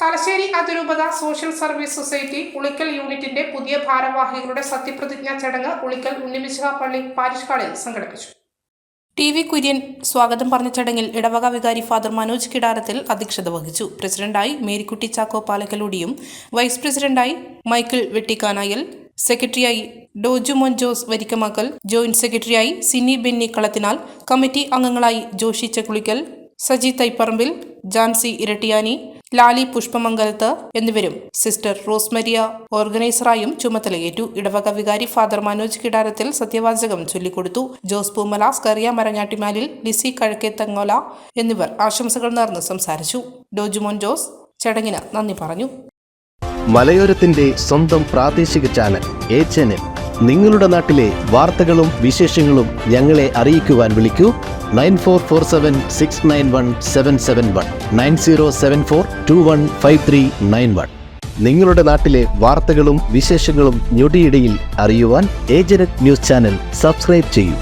തലശ്ശേരി അതിരൂപത social service society Ulikkal യൂണിറ്റിന്റെ പുതിയ ഭാരവാഹികളുടെ സത്യപ്രതിജ്ഞാ ചടങ്ങ് ഉളിക്കൽ ഉണ്ണിമിശിഹ പള്ളി പാരിഷ് ഹാളിൽ സംഘടിപ്പിച്ചു. ടി വി കുര്യൻ സ്വാഗതം പറഞ്ഞ ചടങ്ങിൽ ഇടവക വികാരി ഫാദർ മനോജ് കിടാരത്തിൽ അധ്യക്ഷത വഹിച്ചു. പ്രസിഡന്റായി മേരിക്കുട്ടി ചാക്കോ പാലക്കലൂടിയും വൈസ് പ്രസിഡന്റായി മൈക്കിൾ വെട്ടിക്കാനായൽ സെക്രട്ടറിയായി ഡോജു ജോസ് വരിക്കമാക്കൽ ജോയിന്റ് സെക്രട്ടറിയായി സിനി ബെന്നി കളത്തിനാൽ കമ്മിറ്റി അംഗങ്ങളായി ജോഷി ചെക്കുളിക്കൽ സജി തൈപ്പറമ്പിൽ ജാൻസി ഇരട്ടിയാനി ലാലി പുഷ്പമംഗലത്ത് എന്നിവരും സിസ്റ്റർ റോസ്മരിയ ഓർഗനൈസറായും ചുമതലയേറ്റു. ഇടവക വികാരി ഫാദർ മനോജ് കിടാരത്തിൽ സത്യവാചകം ചൊല്ലിക്കൊടുത്തു. ജോസ് പൂമല സ്കറിയ മരങ്ങാട്ടിമാലിൽ ലിസി കഴക്കേത്തങ്ങോല എന്നിവർ ആശംസകൾ നേർന്ന് സംസാരിച്ചു. ഡോജുമോൻ ജോസ് ചടങ്ങിന് നന്ദി പറഞ്ഞു. മലയോരത്തിന്റെ സ്വന്തം പ്രാദേശിക ചാനൽ എ ചാനൽ. നിങ്ങളുടെ നാട്ടിലെ വാർത്തകളും വിശേഷങ്ങളും ഞങ്ങളെ അറിയിക്കുവാൻ വിളിക്കൂ. Nine four four seven six nine one seven seven one. Nine zero seven four two one five three nine one. നിങ്ങളുടെ നാട്ടിലെ വാർത്തകളും വിശേഷങ്ങളും ഞൊടിയിടയിൽ അറിയുവാൻ ഏജനറ്റ് ന്യൂസ് ചാനൽ സബ്സ്ക്രൈബ് ചെയ്യൂ.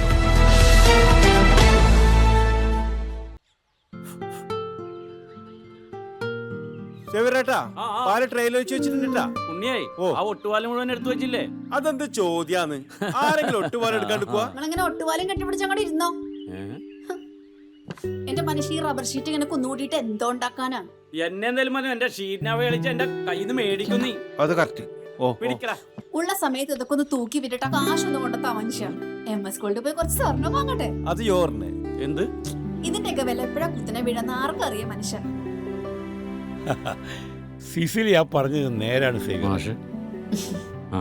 അതെന്ത് ചോദ്യാന്ന്? ആരെങ്കിലും ഒട്ടുപാലം അങ്ങോട്ട് ഇരുന്നോ? എന്റെ മനുഷ്യ ഈ റബ്ബർ ഷീറ്റ് ഇങ്ങനെ കുന്നുകൂടിയിട്ട് എന്തോ ഉണ്ടാക്കാനാ? എന്നെ എന്തായാലും മതി എന്റെ ഷീറ്റിനാവ കളിച്ച് എന്റെ കയ്യിൽ നിന്ന് മേടിക്കും നീ. അത് കറക്റ്റ് ഓ പിടിക്കടാ. ഉള്ള സമയത്ത് ഇതൊക്കെ ഒന്ന് തൂക്കി വിട്ടിട്ട് ആ കാശൊന്നും കൊണ്ടെത്താ മനുഷ്യ എം എസ് ഗോൾഡ് പോയി കുറച്ച് സ്വർണം വാങ്ങട്ടെ? അത് യോറിന് എന്ത്? ഇതിന്റെയൊക്കെ വില എപ്പോഴാ കുത്തിനെ വീഴുന്ന ആർക്കറിയാം മനുഷ്യ. സിസിലി ആ പറഞ്ഞത് നേരാണ് സേവ് ആ?